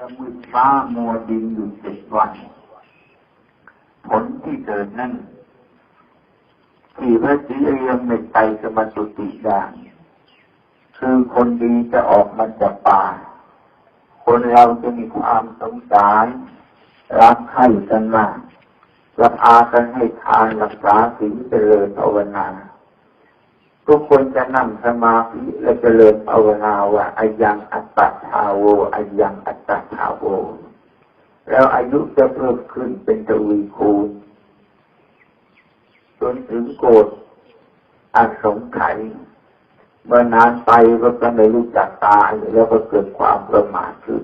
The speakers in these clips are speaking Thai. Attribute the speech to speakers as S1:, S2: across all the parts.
S1: จะมืดฟ้ามัวดินอยู่เจ็ดวัน ผลที่เกิดนั่นที่พระศรีอริยเมตไตรสมาสุติได้คือคนดีจะออกมาจากป่า คนเราจะมีความสงสาร รักใคร่กันมากจะพากันให้ทานรักษาศีลเจริญภาวนา ทุกคนจะนั่งสมาธิและเจริญภาวนาว่าอายังอัตตาทาโวอายังอัตตาทาโว แล้วอายุจะเพิ่มขึ้นเป็นทวีคูณจนถึงโกรธอาสงไขยเมื่อนานไปก็จะไม่รู้จักตายแล้วก็เกิดความประมาทขึ้น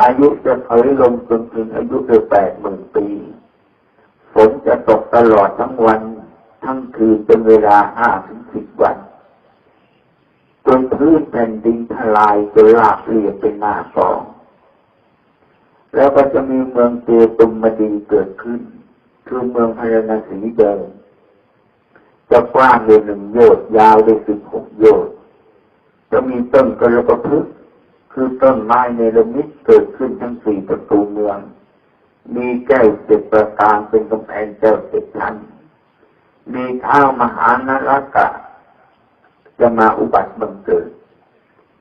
S1: อายุจะเผยลงจนถึงอายุได้แปดหมื่นปีฝนจะตกตลอดทั้งวัน ทั้งคืนเป็นเวลาห้าถึง สิบวันจนพื้นแผ่นดินทลายจนลาบเรียบเป็นหน้ากอง แล้วก็จะมีเมืองเจตุมมดีเกิดขึ้น คือเมืองพาราณสีเดิมจะกว้างเลยหนึ่งโยชน์ยาวเลยสิบหกโยชน์จะมีต้นกระประพฤกคือต้นไม้ในระมิดเกิดขึ้นทั้งสี่ประตูเมือง มีแก้วเจ็ดประการเป็นกำแพงแก้วเจ็ดชั้นมีเท้ามหานรกะ จะมาอุบัติบังเกิด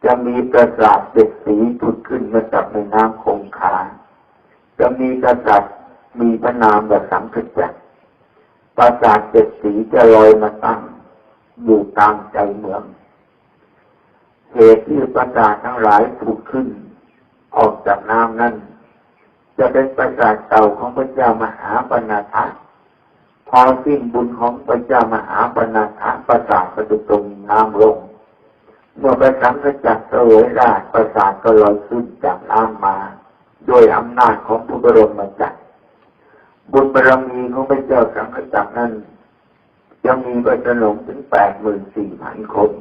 S1: จะมีกระสาบเด็กสีผุดขึ้นมาจากในน้ำคงคา จะมีกษัตริย์มีพระนามแบบสังขจักรปราสาทเจ็ดสีจะลอยมาตั้ง อยู่กลางใจเมือง เหตุที่ปราสาททั้งหลายผุดขึ้น ออกจากน้ำนั้น จะเป็นปราสาทเก่าของพระเจ้ามหาปณฑะ พอสิ้นบุญของพระเจ้ามหาปณฑะปราสาทก็จะตรงน้ำลง เมื่อประสังขจักรเสวยราชปราสาทก็ลอยขึ้นจากน้ำมา โดยอำนาจของผู้บรมจักรบุญบารมีของพระเจ้าสังฆจักรนั้นยังมีประชนมถึงแปดหมื่นสี่พันคน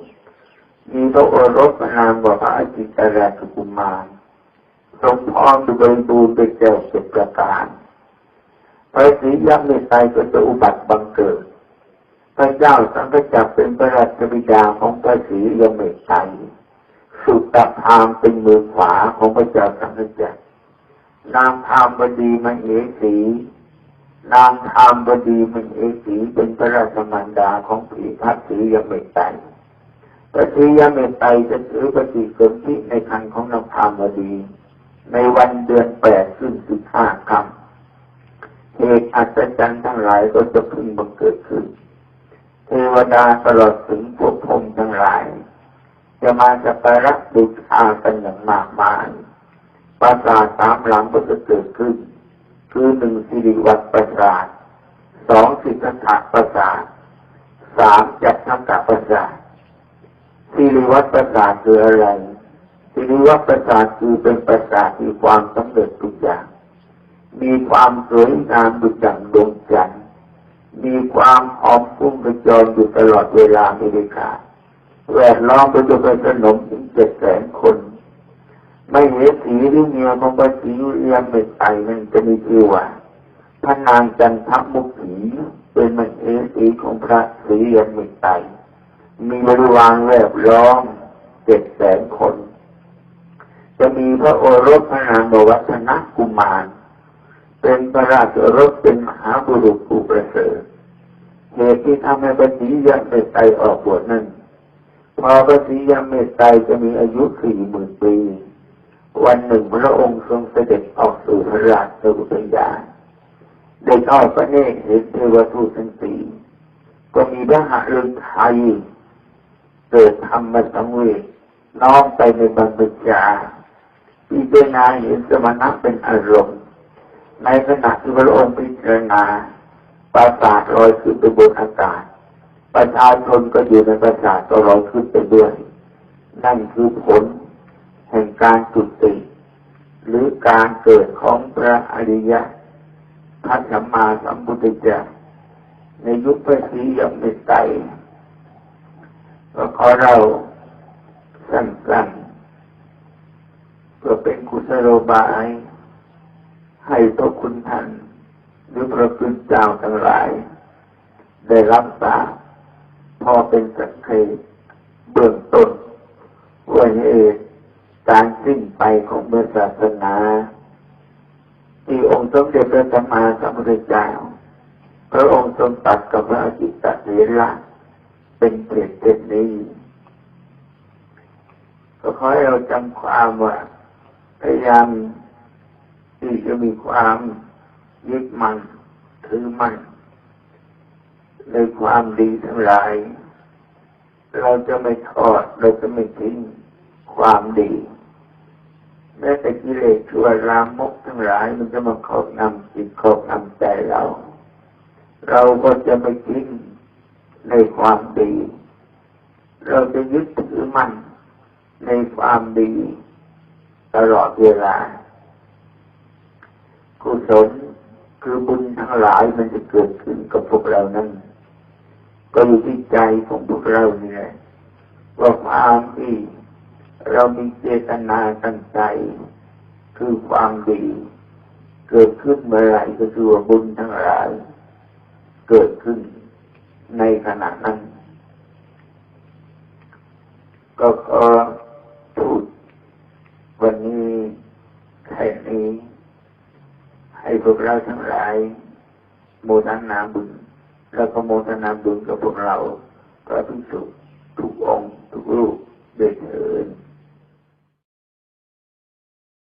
S1: มีพระโอรสนามว่าพระอจิตราชกุมารทรงพร้อมด้วยบูรณ์เป็นเจ้าสิบประการ พระศรียักษ์ในใจก็จะอุบัติบังเกิด พระเจ้าสังฆจักเป็นพระราชบิดาของพระศรียมเมตไตรสุตตพามเป็นมือขวาของพระเจ้าสังฆจักนางพามบดีมเหสีนางธามบดีมันเอสีเป็นพระราชมารดาของผีพัทศียเมตไตรพระศรียเมตไตรจะถือปฏิสนธิในคันของนางธามบดี ในวันเดือนแปดขึ้นสิบห้าคำ เหตุอัศจรรย์ทั้งหลายก็จะพึงบังเกิดขึ้น เทวดาตลอดถึงพวกพรมทั้งหลาย จะมาจะไปรักบูชากันอย่างมากมายปราสาทสามหลังก็จะเกิดขึ้น คือหนึ่งสิริวัตประสาทสองสิทธะประสาทสามจัตทักกะประสาทสิริวัตประสาทคืออะไรสิริวัตประสาทคือเป็นประสาทที่ความสำเร็จทุกอย่าง มีความสวยงามดุจดังดวงจันทร์มีความหอมฟุ้งกระจรอยู่ตลอดเวลาไม่ได้ขาดแวดล้อมไปด้วยขนมถึงเจ็ดแสนคน ไม่เหตุสีหรือเมียของพระศรีเรียมเป็นไตนั่นจะมีชื่อว่าพระนางจันทมุขีเป็นมันเอสีของพระศรีเรียมเป็นไตมีบริวารแวบล้อมเจ็ดแสนคน จะมีพระโอรสพระนางบวัฒนกุมาร เป็นพระราชรสเป็นมหาบุรุษผู้ประเสริฐเหตุที่ทำให้พระศรีเรียมเป็นไตออกบวชนั้น พอพระศรียมเมตไตรจะมีอายุสี่หมื่นปี วันหนึ่งพระองค์ทรงเสด็จออกสู่พระราชสุปัญญาได้ทอดพระเนตรเห็นเทวทูตทั้งสี่ก็มีพระหฤทัยเกิดธรรมสังเวชน้อมไปในบรรพชาพิจารณาเห็นสมณะเป็นอารมณ์ ในขณะที่พระองค์พิจารณาปราสาทลอยขึ้นไปบนอากาศ ประชาชนก็อยู่ในปราสาทก็ลอยขึ้นไปด้วย นั่นคือผล แห่งการจุติ หรือการเกิดของพระอริยะพระสัมมาสัมพุทธเจ้าในยุคพระศรียังไม่ไตก็ขอเราสั้นๆก็เป็นกุศโลบาย ให้ตัวคุณท่านหรือพระคุณเจ้าทั้งหลาย ได้รับทราบพอเป็นสักเคเบื้องต้นว่าเหตุการสิ้นไปของเมื่อศาสนา ที่องค์สมเด็จพระสัมมาสัมพุทธเจ้าพระองค์ทรงตัดกับพระอจิตตเถระเป็นเกศเช่นนี้ก็ขอให้เราจำความว่าพยายาม ที่จะมีความยึดมั่นถือมั่นในความดีทั้งหลาย เราจะไม่ทอดเราจะไม่ทิ้งความดีแม้แต่กิเลสชั่วรามกทั้งหลาย มันจะมาครอบงำจิตครอบงำใจเรา เราก็จะไม่ทิ้งในความดี เราจะยึดถือมั่นในความดีตลอดเวลา กุศลคือบุญทั้งหลายมันจะเกิดขึ้นกับพวกเรานั้น ก็อยู่ที่ใจของพวกเรานี่แหละว่าความที่เรามีเจตนาตั้งใจ คือความดี เกิดขึ้นเมื่อไหร่ก็คือว่าบุญทั้งหลาย เกิดขึ้นในขณะนั้น ก็ขอพูดวันนี้แค่นี้ ให้พวกเราทั้งหลาย โมทนาบุญแล้วก็โมทนาบุญกับพวกเราพระภิกษุทุกองค์ทุกรูปเดินเถิด